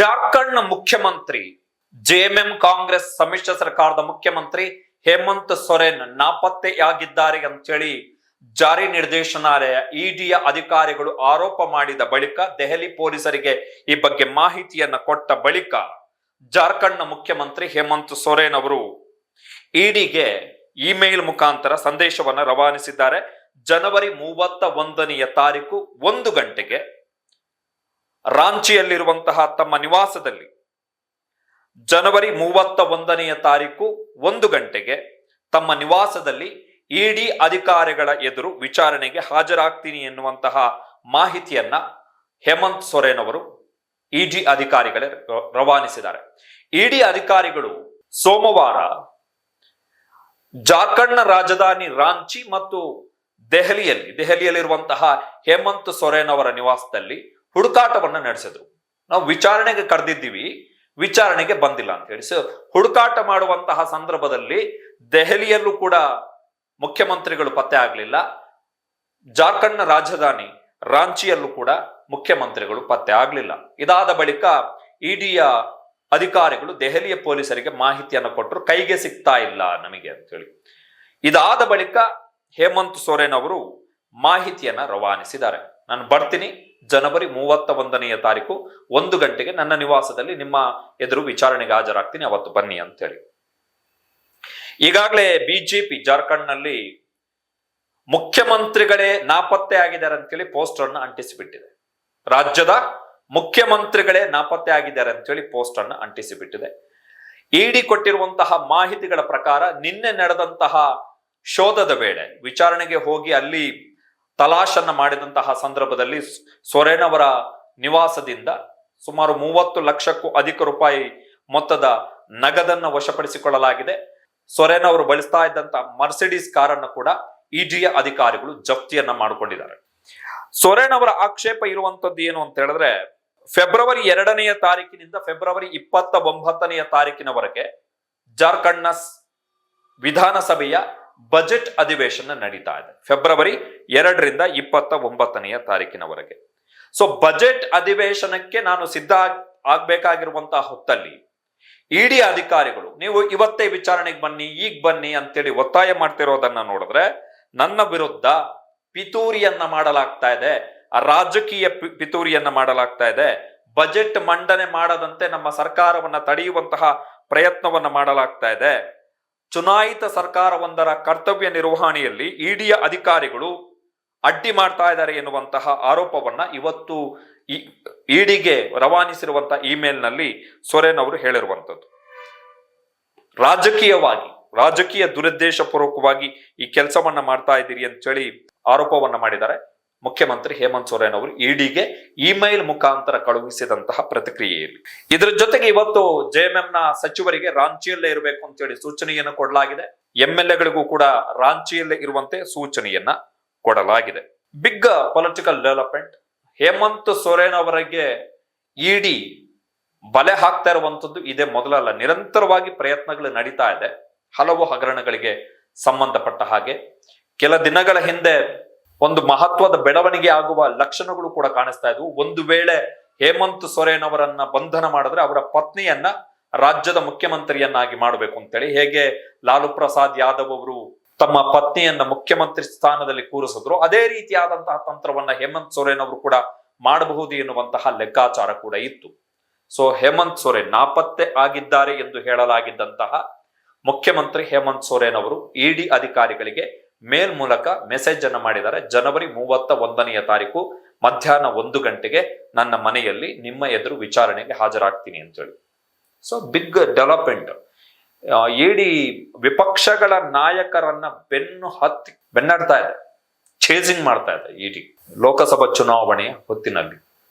ಜಾರ್ಖಂಡ್ ಮುಖ್ಯಮಂತ್ರಿ ಜೆಎಂಎಂ ಕಾಂಗ್ರೆಸ್ ಸಮ್ಮಿಶ್ರ ಸರ್ಕಾರದ ಮುಖ್ಯಮಂತ್ರಿ ಹೇಮಂತ್ ಸೊರೆನ್ ನಾಪತ್ತೆಯಾಗಿದ್ದಾರೆ ಅಂತೇಳಿ ಜಾರಿ ನಿರ್ದೇಶನಾಲಯ ಇಡಿಯ ಅಧಿಕಾರಿಗಳು ಆರೋಪ ಮಾಡಿದ ಬಳಿಕ ದೆಹಲಿ ಪೊಲೀಸರಿಗೆ ಈ ಬಗ್ಗೆ ಮಾಹಿತಿಯನ್ನ ಕೊಟ್ಟ ಬಳಿಕ ಜಾರ್ಖಂಡ್ನ ಮುಖ್ಯಮಂತ್ರಿ ಹೇಮಂತ್ ಸೊರೇನ್ ಅವರು ಇಡಿಗೆ ಇಮೇಲ್ ಮುಖಾಂತರ ಸಂದೇಶವನ್ನ ರವಾನಿಸಿದ್ದಾರೆ. ಜನವರಿ ಮೂವತ್ತ ಒಂದನೆಯ ತಾರೀಕು ಒಂದು ಗಂಟೆಗೆ ರಾಂಚಿಯಲ್ಲಿರುವಂತಹ ತಮ್ಮ ನಿವಾಸದಲ್ಲಿ ಜನವರಿ ಮೂವತ್ತ ಒಂದನೆಯ ತಾರೀಕು ಒಂದು ಗಂಟೆಗೆ ತಮ್ಮ ನಿವಾಸದಲ್ಲಿ ಇಡಿ ಅಧಿಕಾರಿಗಳ ಎದುರು ವಿಚಾರಣೆಗೆ ಹಾಜರಾಗ್ತೀನಿ ಎನ್ನುವಂತಹ ಮಾಹಿತಿಯನ್ನ ಹೇಮಂತ್ ಸೊರೇನ್ ಅವರು ಇಡಿ ಅಧಿಕಾರಿಗಳೇ ರವಾನಿಸಿದ್ದಾರೆ. ಇಡಿ ಅಧಿಕಾರಿಗಳು ಸೋಮವಾರ ಜಾರ್ಖಂಡ್ನ ರಾಜಧಾನಿ ರಾಂಚಿ ಮತ್ತು ದೆಹಲಿಯಲ್ಲಿ, ದೆಹಲಿಯಲ್ಲಿರುವಂತಹ ಹೇಮಂತ್ ಸೊರೇನ್ ಅವರ ನಿವಾಸದಲ್ಲಿ ಹುಡುಕಾಟವನ್ನ ನಡೆಸಿದ್ರು. ನಾವು ವಿಚಾರಣೆಗೆ ಕರೆದಿದ್ದೀವಿ, ವಿಚಾರಣೆಗೆ ಬಂದಿಲ್ಲ ಅಂತ ಹೇಳಿ. ಸೊ ಹುಡುಕಾಟ ಮಾಡುವಂತಹ ಸಂದರ್ಭದಲ್ಲಿ ದೆಹಲಿಯಲ್ಲೂ ಕೂಡ ಮುಖ್ಯಮಂತ್ರಿಗಳು ಪತ್ತೆ ಆಗಲಿಲ್ಲ. ಜಾರ್ಖಂಡ್ನ ರಾಜಧಾನಿ ರಾಂಚಿಯಲ್ಲೂ ಕೂಡ ಮುಖ್ಯಮಂತ್ರಿಗಳು ಪತ್ತೆ ಆಗಲಿಲ್ಲ. ಇದಾದ ಬಳಿಕ ಇಡಿಯ ಅಧಿಕಾರಿಗಳು ದೆಹಲಿಯ ಪೊಲೀಸರಿಗೆ ಮಾಹಿತಿಯನ್ನು ಕೊಟ್ಟರು. ಕೈಗೆ ಸಿಗ್ತಾ ಇಲ್ಲ ನಮಗೆ ಅಂತ ಹೇಳಿ. ಇದಾದ ಬಳಿಕ ಹೇಮಂತ್ ಸೊರೇನ್ ಅವರು ಮಾಹಿತಿಯನ್ನ ರವಾನಿಸಿದ್ದಾರೆ. ನಾನು ಬರ್ತೀನಿ. ಜನವರಿ ಮೂವತ್ತ ಒಂದನೆಯ ತಾರೀಕು ಒಂದು ಗಂಟೆಗೆ ನನ್ನ ನಿವಾಸದಲ್ಲಿ ನಿಮ್ಮ ಎದುರು ವಿಚಾರಣೆಗೆ ಹಾಜರಾಗ್ತೀನಿ. ಅವತ್ತು ಬನ್ನಿ ಅಂತ ಹೇಳಿ ಈಗಾಗಲೇ ಬಿಜೆಪಿ ಜಾರ್ಖಂಡ್ನಲ್ಲಿ ಮುಖ್ಯಮಂತ್ರಿಗಳೇ ನಾಪತ್ತೆ ಆಗಿದ್ದಾರೆ ಅಂತೇಳಿ ಪೋಸ್ಟರ್ ಅನ್ನು ಅಂಟಿಸಿಬಿಟ್ಟಿದೆ. ರಾಜ್ಯದ ಮುಖ್ಯಮಂತ್ರಿಗಳೇ ನಾಪತ್ತೆ ಆಗಿದ್ದಾರೆ ಅಂತೇಳಿ ಪೋಸ್ಟರ್ ಅನ್ನು ಅಂಟಿಸಿಬಿಟ್ಟಿದೆ. ಇಡಿ ಕೊಟ್ಟಿರುವಂತಹ ಮಾಹಿತಿಗಳ ಪ್ರಕಾರ ನಿನ್ನೆ ನಡೆದಂತಹ ಶೋಧದ ವೇಳೆ ವಿಚಾರಣೆಗೆ ಹೋಗಿ ಅಲ್ಲಿ ತಲಾಶನ್ನ ಮಾಡಿದಂತಹ ಸಂದರ್ಭದಲ್ಲಿ ಸೊರೇನ್ ಅವರ ನಿವಾಸದಿಂದ ಸುಮಾರು ಮೂವತ್ತು ಲಕ್ಷಕ್ಕೂ ಅಧಿಕ ರೂಪಾಯಿ ಮೊತ್ತದ ನಗದನ್ನು ವಶಪಡಿಸಿಕೊಳ್ಳಲಾಗಿದೆ. ಸೊರೇನ್ ಅವರು ಬಳಸ್ತಾ ಇದ್ದಂತಹ ಮರ್ಸಿಡೀಸ್ ಕಾರನ್ನು ಕೂಡ ಇಡಿಯ ಅಧಿಕಾರಿಗಳು ಜಪ್ತಿಯನ್ನ ಮಾಡಿಕೊಂಡಿದ್ದಾರೆ. ಸೊರೇನ್ ಅವರ ಆಕ್ಷೇಪ ಇರುವಂತದ್ದು ಏನು ಅಂತ ಹೇಳಿದ್ರೆ, ಫೆಬ್ರವರಿ ಎರಡನೆಯ ತಾರೀಕಿನಿಂದ ಫೆಬ್ರವರಿ ಇಪ್ಪತ್ತ ಒಂಬತ್ತನೆಯ ತಾರೀಕಿನವರೆಗೆ ಜಾರ್ಖಂಡ್ನ ವಿಧಾನಸಭೆಯ ಬಜೆಟ್ ಅಧಿವೇಶನ ನಡೀತಾ ಇದೆ. ಫೆಬ್ರವರಿ ಎರಡರಿಂದ ಇಪ್ಪತ್ತ ಒಂಬತ್ತನೆಯ ತಾರೀಕಿನವರೆಗೆ. ಸೊ ಬಜೆಟ್ ಅಧಿವೇಶನಕ್ಕೆ ನಾನು ಸಿದ್ಧ ಆಗ್- ಆಗ್ಬೇಕಾಗಿರುವಂತಹ ಹೊತ್ತಲ್ಲಿ ಇಡಿ ಅಧಿಕಾರಿಗಳು, ನೀವು ಇವತ್ತೇ ವಿಚಾರಣೆಗೆ ಬನ್ನಿ, ಈಗ ಬನ್ನಿ ಅಂತೇಳಿ ಒತ್ತಾಯ ಮಾಡ್ತಿರೋದನ್ನ ನೋಡಿದ್ರೆ ನನ್ನ ವಿರುದ್ಧ ಪಿತೂರಿಯನ್ನ ಮಾಡಲಾಗ್ತಾ ಇದೆ. ರಾಜಕೀಯ ಪಿತೂರಿಯನ್ನ ಮಾಡಲಾಗ್ತಾ ಇದೆ. ಬಜೆಟ್ ಮಂಡನೆ ಮಾಡದಂತೆ ನಮ್ಮ ಸರ್ಕಾರವನ್ನ ತಡೆಯುವಂತಹ ಪ್ರಯತ್ನವನ್ನ ಮಾಡಲಾಗ್ತಾ ಇದೆ. ಚುನಾಯಿತ ಸರ್ಕಾರವೊಂದರ ಕರ್ತವ್ಯ ನಿರ್ವಹಣೆಯಲ್ಲಿ ಇಡಿಯ ಅಧಿಕಾರಿಗಳು ಅಡ್ಡಿ ಮಾಡ್ತಾ ಇದ್ದಾರೆ ಎನ್ನುವಂತಹ ಆರೋಪವನ್ನ ಇವತ್ತು ಇಡಿಗೆ ರವಾನಿಸಿರುವಂತಹ ಇಮೇಲ್ನಲ್ಲಿ ಸೊರೇನ್ ಅವರು ಹೇಳಿರುವಂಥದ್ದು ರಾಜಕೀಯವಾಗಿ, ರಾಜಕೀಯ ದುರುದ್ದೇಶ ಪೂರ್ವಕವಾಗಿ ಈ ಕೆಲಸವನ್ನ ಮಾಡ್ತಾ ಇದ್ದೀರಿ ಅಂತೇಳಿ ಆರೋಪವನ್ನ ಮಾಡಿದ್ದಾರೆ. ಮುಖ್ಯಮಂತ್ರಿ ಹೇಮಂತ್ ಸೊರೇನ್ ಅವರು ಇಡಿಗೆ ಇಮೇಲ್ ಮುಖಾಂತರ ಕಳುಹಿಸಿದಂತಹ ಪ್ರತಿಕ್ರಿಯೆಯಲ್ಲಿ ಇದರ ಜೊತೆಗೆ ಇವತ್ತು ಜೆಎಂಎಂ ನ ಸಚಿವರಿಗೆ ರಾಂಚಿಯಲ್ಲೇ ಇರಬೇಕು ಅಂತೇಳಿ ಸೂಚನೆಯನ್ನು ಕೊಡಲಾಗಿದೆ. ಎಂ ಎಲ್ ಎಗಳಿಗೂ ಕೂಡ ರಾಂಚಿಯಲ್ಲೇ ಇರುವಂತೆ ಸೂಚನೆಯನ್ನ ಕೊಡಲಾಗಿದೆ. Big political development, Hemant Soren ಅವರಿಗೆ ಇಡಿ ಬಲೆ ಹಾಕ್ತಾ ಇರುವಂತದ್ದು ಇದೇ ಮೊದಲಲ್ಲ ನಿರಂತರವಾಗಿ ಪ್ರಯತ್ನಗಳು ನಡೀತಾ ಇದೆ. ಹಲವು ಹಗರಣಗಳಿಗೆ ಸಂಬಂಧಪಟ್ಟ ಹಾಗೆ. ಕೆಲ ದಿನಗಳ ಹಿಂದೆ ಒಂದು ಮಹತ್ವದ ಬೆಳವಣಿಗೆ ಆಗುವ ಲಕ್ಷಣಗಳು ಕೂಡ ಕಾಣಿಸ್ತಾ ಇದ್ವು. ಒಂದು ವೇಳೆ ಹೇಮಂತ್ ಸೊರೇನ್ ಅವರನ್ನ ಬಂಧನ ಮಾಡಿದ್ರೆ ಅವರ ಪತ್ನಿಯನ್ನ ರಾಜ್ಯದ ಮುಖ್ಯಮಂತ್ರಿಯನ್ನಾಗಿ ಮಾಡಬೇಕು ಅಂತೇಳಿ ಹೇಗೆ ಲಾಲು ಪ್ರಸಾದ್ ಯಾದವ್ ಅವರು ತಮ್ಮ ಪತ್ನಿಯನ್ನ ಮುಖ್ಯಮಂತ್ರಿ ಸ್ಥಾನದಲ್ಲಿ ಕೂರಿಸಿದ್ರು. ಅದೇ ರೀತಿಯಾದಂತಹ ತಂತ್ರವನ್ನ ಹೇಮಂತ್ ಸೊರೇನ್ ಅವರು ಕೂಡ ಮಾಡಬಹುದು ಎನ್ನುವಂತಹ ಲೆಕ್ಕಾಚಾರ ಕೂಡ ಇತ್ತು. ಸೊ ಹೇಮಂತ್ ಸೊರೇನ್ ನಾಪತ್ತೆ ಆಗಿದ್ದಾರೆ ಎಂದು ಹೇಳಲಾಗಿದ್ದಂತಹ ಮುಖ್ಯಮಂತ್ರಿ ಹೇಮಂತ್ ಸೊರೇನ್ ಅವರು ಇಡಿ ಅಧಿಕಾರಿಗಳಿಗೆ ಮೇಲ್ ಮೂಲಕ ಮೆಸೇಜ್ ಅನ್ನು ಮಾಡಿದ್ದಾರೆ. ಜನವರಿ ಮೂವತ್ತ ಒಂದನೆಯ ತಾರೀಕು ಮಧ್ಯಾಹ್ನ ಒಂದು ಗಂಟೆಗೆ ನನ್ನ ಮನೆಯಲ್ಲಿ ನಿಮ್ಮ ಎದುರು ವಿಚಾರಣೆಗೆ ಹಾಜರಾಗ್ತೀನಿ ಅಂತೇಳಿ. ಸೊ ಬಿಗ್ ಡೆವಲಪ್ಮೆಂಟ್ ಇಡಿ ವಿಪಕ್ಷಗಳ ನಾಯಕರನ್ನ ಬೆನ್ನು ಹತ್ತಿ ಬೆನ್ನಡ್ತಾ ಇದೆ. ಚೇಸಿಂಗ್ ಮಾಡ್ತಾ ಇದೆ ಇಡಿ ಲೋಕಸಭಾ ಚುನಾವಣೆಯ ಹೊತ್ತಿನಲ್ಲಿ.